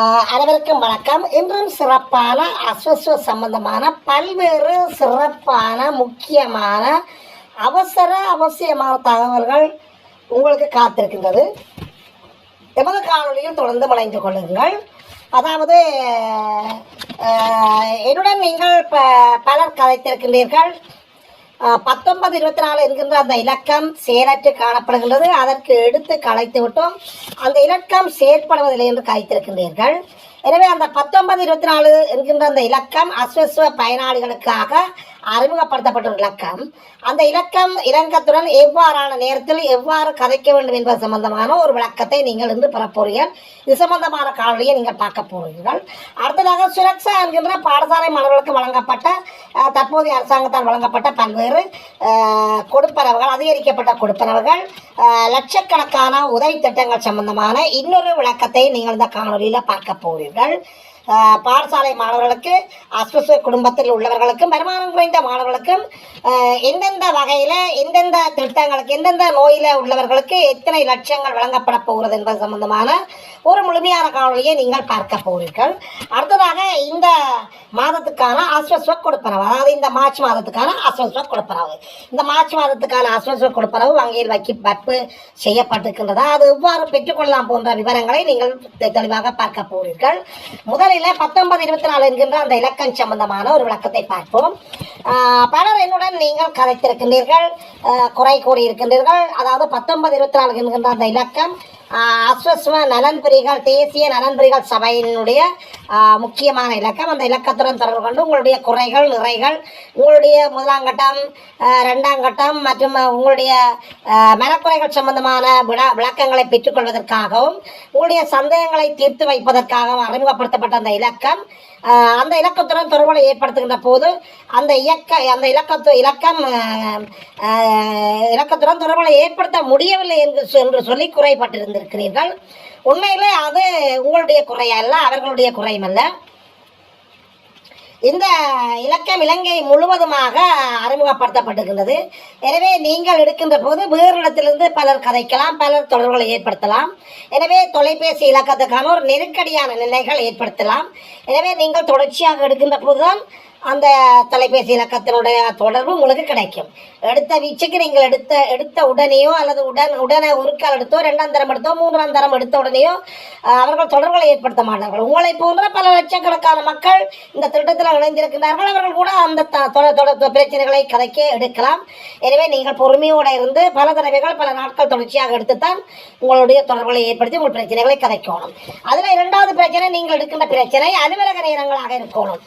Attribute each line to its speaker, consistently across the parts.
Speaker 1: ஆஹ் அனைவருக்கும் வணக்கம். இன்றும் சிறப்பான அஸ்வஸ்வ சம்பந்தமான பல்வேறு சிறப்பான முக்கியமான அவசர அவசியமான தகவல்கள் உங்களுக்கு காத்திருக்கின்றது. எமது காணொலியில் தொடர்ந்து வளைந்து கொள்ளுங்கள். அதாவது ஆஹ், என்னுடன் நீங்கள் ப- பலர் கதைத்திருக்கின்றீர்கள். பத்தொன்பது இருபத்தி நாலு என்கின்ற அந்த இலக்கம் செயலற்று காணப்படுகின்றது. அதற்கு எடுத்து கலைத்து விட்டோம். அந்த இலக்கம் செயற்படுவதில்லை என்று காய்த்திருக்கின்றீர்கள். எனவே அந்த பத்தொன்பது இருபத்தி நாலு என்கின்ற அந்த இலக்கம் அஸ்வஸ்வ பயனாளிகளுக்காக அறிமுகப்படுத்தப்பட்ட ஒரு இலக்கம். அந்த இலக்கம் இலக்கத்துடன் எவ்வாறான நேரத்தில் எவ்வாறு கதைக்க வேண்டும் என்பது சம்பந்தமான ஒரு விளக்கத்தை நீங்கள் இன்று பெறப்போறீர்கள் இது சம்பந்தமான காணொலியை நீங்கள் பார்க்க போகிறீர்கள். அடுத்ததாக சுரக்ஷா என்கின்ற பாடசாலை மாணவர்களுக்கு வழங்கப்பட்ட தற்போதைய அரசாங்கத்தால் வழங்கப்பட்ட பல்வேறு கொடுப்பனவுகள் அதிகரிக்கப்பட்ட கொடுப்பனவுகள் லட்சக்கணக்கான உதவி திட்டங்கள் சம்பந்தமான இன்னொரு விளக்கத்தை நீங்கள் இந்த காணொலியில் பார்க்க போகிறீர்கள். பாடசாலை மாணவர்களுக்கு அஸ்வஸ்வ குடும்பத்தில் உள்ளவர்களுக்கும் வருமானம் குறைந்த மாணவர்களுக்கும் எந்தெந்த வகையில் எந்தெந்த திட்டங்களுக்கு எந்தெந்த நோயில் உள்ளவர்களுக்கு எத்தனை லட்சங்கள் வழங்கப்பட போகிறது என்பது சம்பந்தமான ஒரு முழுமையான காணொலியை நீங்கள் பார்க்க போகிறீர்கள். அடுத்ததாக இந்த மாதத்துக்கான அஸ்வஸ்வ கொடுப்பனவு அதாவது இந்த மார்ச் மாதத்துக்கான அஸ்வஸ்வ கொடுப்பனவு. இந்த மார்ச் மாதத்துக்கான அஸ்வஸ்வ கொடுப்பனவு வங்கியில் வைக்க வைப்பு செய்யப்பட்டிருக்கின்றதா. அது எவ்வாறு பெற்றுக்கொள்ளலாம் போன்ற விவரங்களை நீங்கள் தெ- தெளிவாக பார்க்க போகிறீர்கள். முதலில் பத்தொன்பது இருபத்தி நாலு என்கின்ற அந்த இலக்கம் சம்பந்தமான ஒரு விளக்கத்தை பார்ப்போம். ஆஹ் பலர் என்னுடன் நீங்கள் கதைத்திருக்கின்றீர்கள் ஆஹ் குறை கூறியிருக்கின்றீர்கள். அதாவது பத்தொன்பது இருபத்தி நாலு என்கின்ற அந்த இலக்கம் அஸ்வஸ்வ நலன்புரிகள் தேசிய நலன்புரிகள் சபையினுடைய முக்கியமான இலக்கம். அந்த இலக்கத்துடன் தொடர்பு கொண்டு உங்களுடைய குறைகள் நிறைகள் உங்களுடைய முதலாம் கட்டம் ரெண்டாம் கட்டம் மற்றும் உங்களுடைய மனக்குறைகள் சம்பந்தமான விள விளக்கங்களை பெற்றுக்கொள்வதற்காகவும் உங்களுடைய சந்தேகங்களை தீர்த்து வைப்பதற்காகவும் அறிமுகப்படுத்தப்பட்ட அந்த இலக்கம். அந்த இலக்கத்துடன் தொடர்புகளை ஏற்படுத்துகின்ற போது அந்த இயக்க அந்த இலக்கத்து இலக்கம் இலக்கத்துடன் தொடர்புகளை ஏற்படுத்த முடியவில்லை என்று சொ- என்று சொல்லி உண்மையிலே அது உங்களுடைய குறை அல்ல அவர்களுடைய குறையும் அல்ல இந்த இலக்கம் இலங்கை முழுவதுமாக அறிமுகப்படுத்தப்பட்டிருக்கின்றது எனவே நீங்கள் எடுக்கின்ற போது வேறு இடத்திலிருந்து பலர் கதைக்கலாம் பலர் தொடர்புகளை ஏற்படுத்தலாம். எனவே தொலைபேசி இலக்கத்துக்கான ஒரு நெருக்கடியான நிலைகள் ஏற்படுத்தலாம். எனவே நீங்கள் தொடர்ச்சியாக எடுக்கின்ற போதுதான் அந்த தொலைபேசி இலக்கத்தினுடைய தொடர்பு உங்களுக்கு கிடைக்கும். எடுத்த வீச்சுக்கு நீங்கள் எடுத்த எடுத்த உடனேயோ அல்லது உடன் உடனே ஒரு கால் எடுத்தோ ரெண்டாம் தரம் எடுத்தோ மூன்றாம் தரம் எடுத்த உடனேயோ அவர்கள் தொடர்புகளை ஏற்படுத்த மாட்டார்கள். உங்களை போன்ற பல லட்சக்கணக்கான மக்கள் இந்த திட்டத்தில் இணைந்திருக்கிறார்கள். அவர்கள் கூட அந்த த- தொட- பிரச்சனைகளை கதைக்க எடுக்கலாம். எனவே நீங்கள் பொறுமையோடு இருந்து பல தடவைகள் பல நாட்கள் தொடர்ச்சியாக எடுத்துத்தான் உங்களுடைய தொடர்புகளை ஏற்படுத்தி உங்கள் பிரச்சனைகளை கதைக்கணும். அதில் இரண்டாவது பிரச்சனை நீங்கள் எடுக்கின்ற பிரச்சனை அலுவலக நேரங்களாக இருக்கணும்.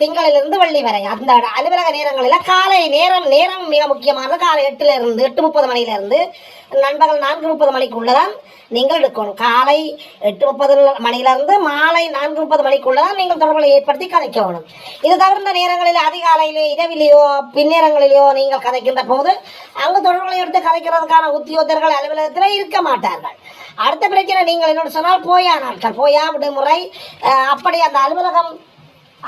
Speaker 1: திங்களிலிருந்து வெள்ளி வரை. அந்த அலுவலக நேரங்களில் காலை நேரம் நேரம் மிக முக்கியமானது. காலை எட்டுல இருந்து எட்டு முப்பது மணியிலிருந்து நண்பகல் நான்கு முப்பது மணிக்குள்ளதான் நீங்கள் எடுக்கணும். காலை எட்டு முப்பது மணியிலிருந்து மாலை நான்கு முப்பது மணிக்குள்ளதான் நீங்கள் தொடர்புகளை ஏற்படுத்தி கதைக்கணும். இது தவிர்த்த நேரங்களில் அதிகாலையிலோ இரவிலேயோ பின்னேரங்களிலேயோ நீங்கள் கதைக்கின்ற போது அங்கு தொடர்புகளை எடுத்து கதைக்கிறதுக்கான உத்தியோகத்தர்கள் அலுவலகத்தில் இருக்க மாட்டார்கள். அடுத்த பிரச்சனை நீங்கள் என்னோட சொன்னால் போயா நாட்கள் போயா விடுமுறை அப்படி அந்த அலுவலகம்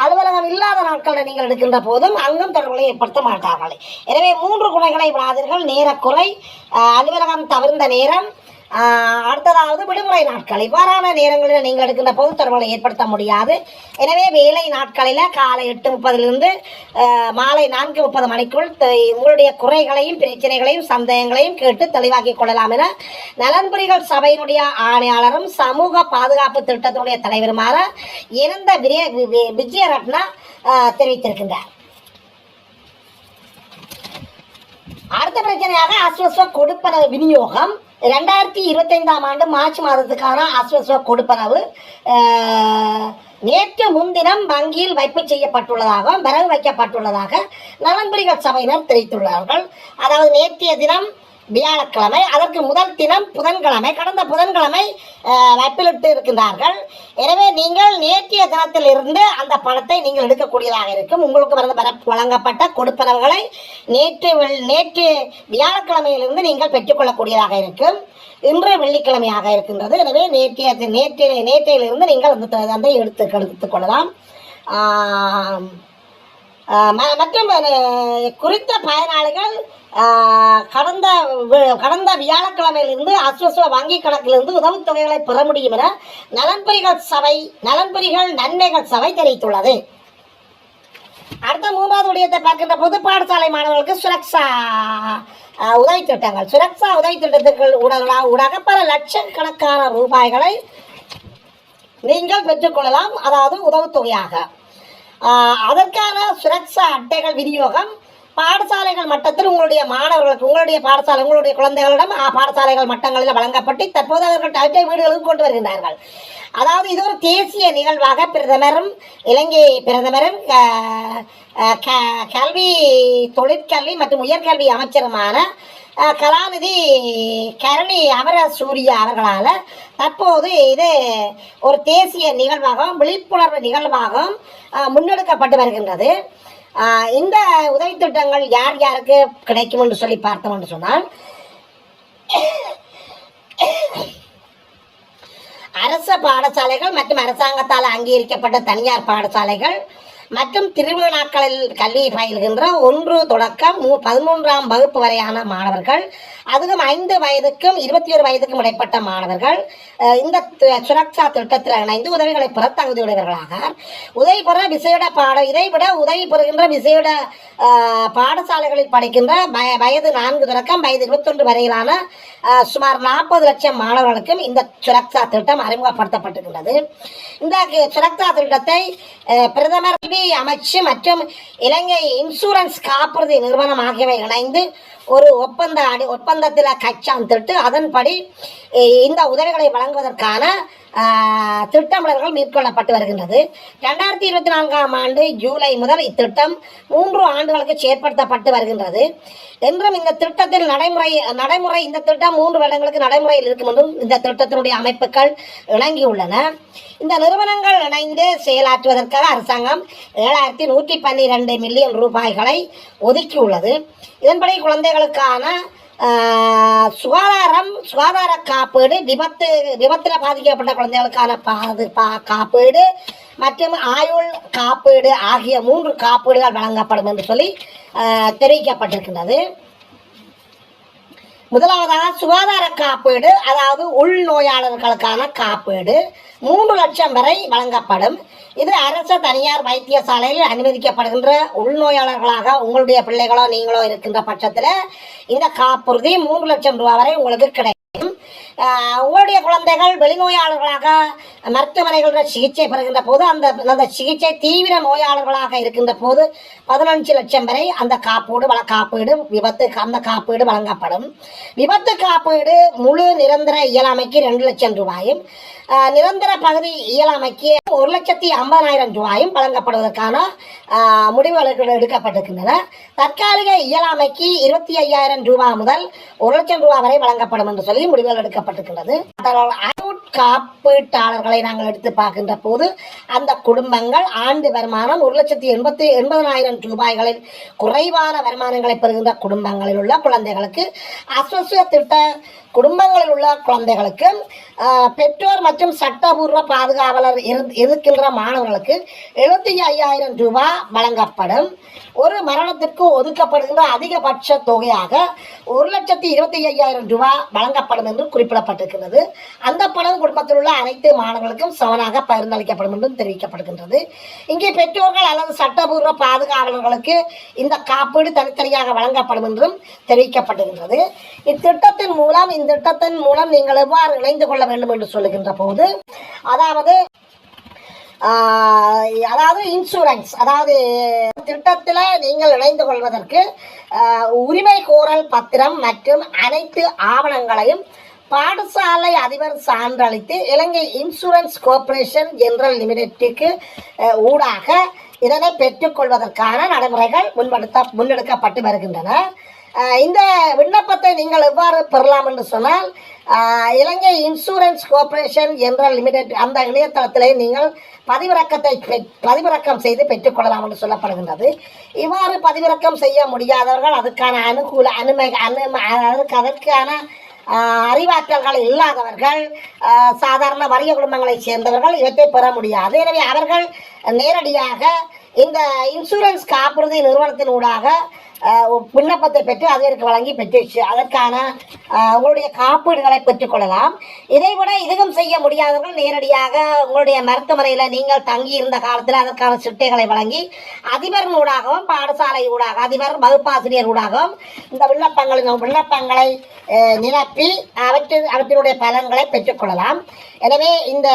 Speaker 1: அலுவலகம் இல்லாத நாட்களில் நீங்கள் எடுக்கின்ற போதும் அங்கும் தொடர்புகளை ஏற்படுத்த மாட்டார்கள். எனவே மூன்று குறைகளை விடாதீர்கள். நேரக்குறை அலுவலகம் தவிர்ந்த நேரம் அடுத்ததாவது விடுமுறை நாட்கள். இவ்வாறான நேரங்களில் நீங்கள் எடுக்கின்ற போது தொடர்புகளை ஏற்படுத்த முடியாது. எனவே வேலை நாட்களில் காலை எட்டு முப்பதிலிருந்து மாலை நான்கு முப்பது மணிக்குள் உங்களுடைய குறைகளையும் பிரச்சனைகளையும் சந்தேகங்களையும் கேட்டு தெளிவாக்கி கொள்ளலாம் என நலன்புரிகள் சபையினுடைய ஆணையாளரும் சமூக பாதுகாப்பு திட்டத்தினுடைய தலைவருமான இறந்த விரிய- வி- விஜயரட்னா தெரிவித்திருக்கின்றார். அடுத்த பிரச்சனையாக அஸ்வஸ்வ கொடுப்பன விநியோகம். ரெண்டாயிரத்தி இருபத்தைந்தாம் ஆண்டு மார்ச் மாதத்துக்கான அஸ்வஸ்வ கொடுப்பனவு நேற்று முன்தினம் வங்கியில் வைப்பு செய்யப்பட்டுள்ளதாக வரவு வைக்கப்பட்டுள்ளதாக நலன்புரிகள் சபையினர் தெரிவித்துள்ளார்கள். அதாவது நேற்றைய தினம் வியாழக்கிழமை அதற்கு முதல் தினம் புதன்கிழமை கடந்த புதன்கிழமை அஹ், வைப்பிலிட்டு இருக்கின்றார்கள். எனவே நீங்கள் நேற்றைய தினத்தில் இருந்து அந்த பணத்தை நீங்கள் எடுக்கக்கூடியதாக இருக்கும். உங்களுக்கு வந்து வழங்கப்பட்ட கொடுப்பனவுகளை நேற்று நேற்று வியாழக்கிழமையிலிருந்து நீங்கள் பெற்றுக்கொள்ளக்கூடியதாக இருக்கும். இன்று வெள்ளிக்கிழமையாக இருக்கின்றது. எனவே நேற்றைய நேற்றைய நேற்றையிலிருந்து நீங்கள் அந்த அந்த எடுத்து எடுத்துக்கொள்ளலாம் கொள்ளலாம். ஆஹ் மற்றும் குறித்த பயனாளிகள் கடந்த கடந்த வியாழக்கிழமையிலிருந்து அஸ்வஸ்வ வங்கி கணக்கிலிருந்து உதவித்தொகைகளை பெற முடியும் என நலன்புரிகள் சபை நலன்புரிகள் நன்மைகள் சபை தெரிவித்துள்ளது. அடுத்த மூன்றாவது விடயத்தை பார்க்கின்ற பொது பாடசாலை மாணவர்களுக்கு சுரக்ஷா உதவி திட்டங்கள். சுரக்ஷா உதவி திட்டத்துக்கு ஊடாக ஊடாக பல லட்சக்கணக்கான ரூபாய்களை நீங்கள் பெற்றுக்கொள்ளலாம் அதாவது உதவுத்தொகையாக அதற்கான சுரக்ஷா அட்டைகள் விநியோகம். பாடசாலைகள் மட்டத்தில் உங்களுடைய மாணவர்களுக்கு உங்களுடைய பாடசாலை உங்களுடைய குழந்தைகளிடம் பாடசாலைகள் மட்டங்களில் வழங்கப்பட்டு தற்போது அவர்கள் அட்டை வீடுகளுக்கு கொண்டு வருகின்றார்கள். அதாவது இது ஒரு தேசிய நிகழ்வாக பிரதமரும் இலங்கை பிரதமரும் க- கல்வி தொழிற்கல்வி மற்றும் உயர்கல்வி அமைச்சருமான கலாநிதி கரணி அமர சூர்யா அவர்களால் தற்போது இது ஒரு தேசிய நிகழ்வாகவும் விழிப்புணர்வு நிகழ்வாகவும் முன்னெடுக்கப்பட்டு வருகின்றது. இந்த உதவி திட்டங்கள் யார் யாருக்கு கிடைக்கும் என்று சொல்லி பார்த்தோம் என்று சொன்னால் அரச பாடசாலைகள் மற்றும் அரசாங்கத்தால் அங்கீகரிக்கப்பட்ட தனியார் பாடசாலைகள் மற்றும் திருவிழாக்களில் கல்வி பயில்கின்ற ஒன்று தொடக்கம் மூ பதிமூன்றாம் வகுப்பு வரையான மாணவர்கள் அதுவும் ஐந்து வயதுக்கும் இருபத்தி ஒரு வயதுக்கும் இடைப்பட்ட மாணவர்கள் இந்த சுரக்ஷா திட்டத்தில் இணைந்து உதவிகளை பெற தகுதியுடையவர்களாக உதவி பெற விசேட பாட இதைவிட உதவி பெறுகின்ற விசேட பாடசாலைகளில் படிக்கின்ற வய- வயது நான்கு தொடக்கம் வயது இருபத்தொன்று வரையிலான சுமார் நாற்பது லட்சம் மாணவர்களுக்கும் இந்த சுரக்ஷா திட்டம் அறிமுகப்படுத்தப்பட்டிருக்கின்றது. இந்த சுரக்ஷா திட்டத்தை பிரதமர் கல்வி அமைச்சு மற்றும் இலங்கை இன்சூரன்ஸ் காப்புறுதி நிறுவனம் ஆகியவை இணைந்து ஒரு ஒப்பந்த அடி ஒப்பந்தத்தில் கைச்சாந்திட்டு அதன்படி இந்த உதவிகளை வழங்குவதற்கான திட்டமிடல்கள் மேற்கொள்ளப்பட்டு வருகின்றது. ரெண்டாயிரத்தி இருபத்தி நான்காம் ஆண்டு ஜூலை முதல் இத்திட்டம் மூன்று ஆண்டுகளுக்கு செயற்படுத்தப்பட்டு வருகின்றது. என்றும் இந்த திட்டத்தில் நடைமுறை நடைமுறை இந்த திட்டம் மூன்று வருடங்களுக்கு நடைமுறையில் இருக்கும் என்றும் இந்த திட்டத்தினுடைய அமைப்புகள் இணங்கியுள்ளன. இந்த நிறுவனங்கள் இணைந்து செயலாற்றுவதற்காக அரசாங்கம் ஏழாயிரத்தி நூற்றி பன்னிரெண்டு மில்லியன் ரூபாய்களை ஒதுக்கியுள்ளது. இதன்படி குழந்தைகளுக்கான சுகாதாரம் சுகாதார காப்பீடு விபத்து விபத்தில் பாதிக்கப்பட்ட குழந்தைகளுக்கான பாது பா காப்பீடு மற்றும் ஆயுள் காப்பீடு ஆகிய மூன்று காப்பீடுகள் வழங்கப்படும் என்று சொல்லி தெரிவிக்கப்பட்டிருக்கின்றது. முதலாவதாக சுகாதார காப்பீடு அதாவது உள்நோயாளர்களுக்கான காப்பீடு. மூன்று லட்சம் வரை வழங்கப்படும். இது அரசு தனியார் வைத்தியசாலையில் அனுமதிக்கப்படுகின்ற உள்நோயாளர்களாக உங்களுடைய பிள்ளைகளோ நீங்களோ இருக்கின்ற பட்சத்தில் இந்த காப்புறுதி மூன்று லட்சம் ரூபா வரை உங்களுக்கு கிடைக்கும். உங்களுடைய குழந்தைகள் வெளிநோயாளர்களாக மருத்துவமனைகளில் சிகிச்சை பெறுகின்ற போது அந்த அந்த சிகிச்சை தீவிர நோயாளர்களாக இருக்கின்ற போது பதினஞ்சு லட்சம் வரை அந்த காப்பீடு வள காப்பீடு விபத்து அந்த காப்பீடு வழங்கப்படும். விபத்து காப்பீடு முழு நிரந்தர இயலாமைக்கு ரெண்டு லட்சம் ரூபாயும் நிரந்தர பகுதி இயலாமைக்கு ஒரு லட்சத்தி ஐம்பதாயிரம் ரூபாயும் வழங்கப்படுவதற்கான முடிவுகள் எடுக்கப்பட்டிருக்கின்றன. தற்காலிக இயலாமைக்கு இருபத்தி ஐயாயிரம் ரூபாய் முதல் ஒரு லட்சம் ரூபாய் வரை வழங்கப்படும் என்று சொல்லி முடிவுகள் எடுக்கப்பட்டிருக்கின்றது அருட் காப்பீட்டாளர்களை நாங்கள் எடுத்து பார்க்கின்ற போது அந்த குடும்பங்கள் ஆண்டு வருமானம் ஒரு லட்சத்தி எண்பத்தி எண்பதனாயிரம் ரூபாய்களில் குறைவான வருமானங்களை பெறுகின்ற குடும்பங்களில் உள்ள குழந்தைகளுக்கு அஸ்வசிய திட்ட குடும்பங்களில் உள்ள குழந்தைகளுக்கு பெற்றோர் மற்றும் சட்டபூர்வ பாதுகாவலர் இரு- இருக்கின்ற மாணவர்களுக்கு எழுபத்தி ஐயாயிரம் ரூபாய் வழங்கப்படும். ஒரு மரணத்திற்கு ஒதுக்கப்படுகின்ற அதிகபட்ச தொகையாக ஒரு லட்சத்தி இருபத்தி ஐயாயிரம் ரூபாய் வழங்கப்படும் என்று குறிப்பிடப்பட்டிருக்கிறது. அந்த பணம் குடும்பத்தில் உள்ள அனைத்து மாணவர்களுக்கும் சமனாக பகிர்ந்தளிக்கப்படும் என்றும் தெரிவிக்கப்படுகின்றது. இங்கே பெற்றோர்கள் அல்லது சட்டபூர்வ பாதுகாவலர்களுக்கு இந்த காப்பீடு தனித்தனியாக வழங்கப்படும் என்றும் தெரிவிக்கப்படுகின்றது. இத்திட்டத்தின் மூலம் இந்த திட்டத்தின் மூலம் நீங்கள் எவ்வாறு இணைந்து கொள்ள வேண்டும் என்று சொல்லுகின்ற போது அதாவது ஆஹ், அதாவது இன்சூரன்ஸ் அதாவது திட்டத்தில் நீங்கள் இணைந்து கொள்வதற்கு உரிமை கோரல் பத்திரம் மற்றும் அனைத்து ஆவணங்களையும் பாடசாலை அதிபர் சான்றளித்து இலங்கை இன்சூரன்ஸ் கோர்ப்பரேஷன் ஜெனரல் லிமிடெட்டுக்கு ஊடாக இதனை பெற்றுக்கொள்வதற்கான நடைமுறைகள் முன்படுத்த முன்னெடுக்கப்பட்டு வருகின்றன. இந்த விண்ணப்பத்தை நீங்கள் எவ்வாறு பெறலாம் என்று சொன்னால் Ilangai insurance corporation general limited அந்த இணையதளத்திலே நீங்கள் பதிவிறக்கத்தை பெற்- பதிவிறக்கம் செய்து பெற்றுக்கொள்ளலாம் என்று சொல்லப்படுகின்றது. இவ்வாறு பதிவிறக்கம் செய்ய முடியாதவர்கள் அதுக்கான அனுகூல அனுமை அனு அதற்கு அதற்கான அறிவாற்றல்கள் இல்லாதவர்கள் சாதாரண வறிய குடும்பங்களைச் சேர்ந்தவர்கள் இவற்றை பெற முடியாது. எனவே அவர்கள் நேரடியாக இந்த இன்சூரன்ஸ் காப்புறுதி நிறுவனத்தின் ஊடாக விண்ணப்பத்தை பெற்று அதற்கு வழங்கி பெற்றுச்சு. அதற்கான உங்களுடைய காப்பீடுகளை பெற்றுக்கொள்ளலாம் இதைவிட இதுவும் செய்ய முடியாதவர்கள் நேரடியாக உங்களுடைய மருத்துவமனையில் நீங்கள் தங்கி இருந்த காலத்தில் அதற்கான சிட்டைகளை வழங்கி அதிபர் ஊடாகவும் பாடசாலை ஊடாக அதிபர் வகுப்பாசிரியர் ஊடாகவும் இந்த விண்ணப்பங்களின் விண்ணப்பங்களை நிரப்பி அவற்றின் அவற்றினுடைய பலன்களை பெற்றுக்கொள்ளலாம் எனவே இந்த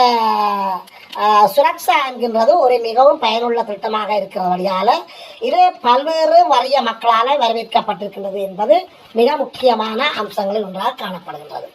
Speaker 1: சுரக்ஷா என்கின்றது ஒரு மிகவும் பயனுள்ள திட்டமாக இருக்கிற வழியால் இது பல்வேறு வறிய மக்களால் வரவேற்கப்பட்டிருக்கின்றது என்பது மிக முக்கியமான அம்சங்களில் ஒன்றாக காணப்படுகின்றது.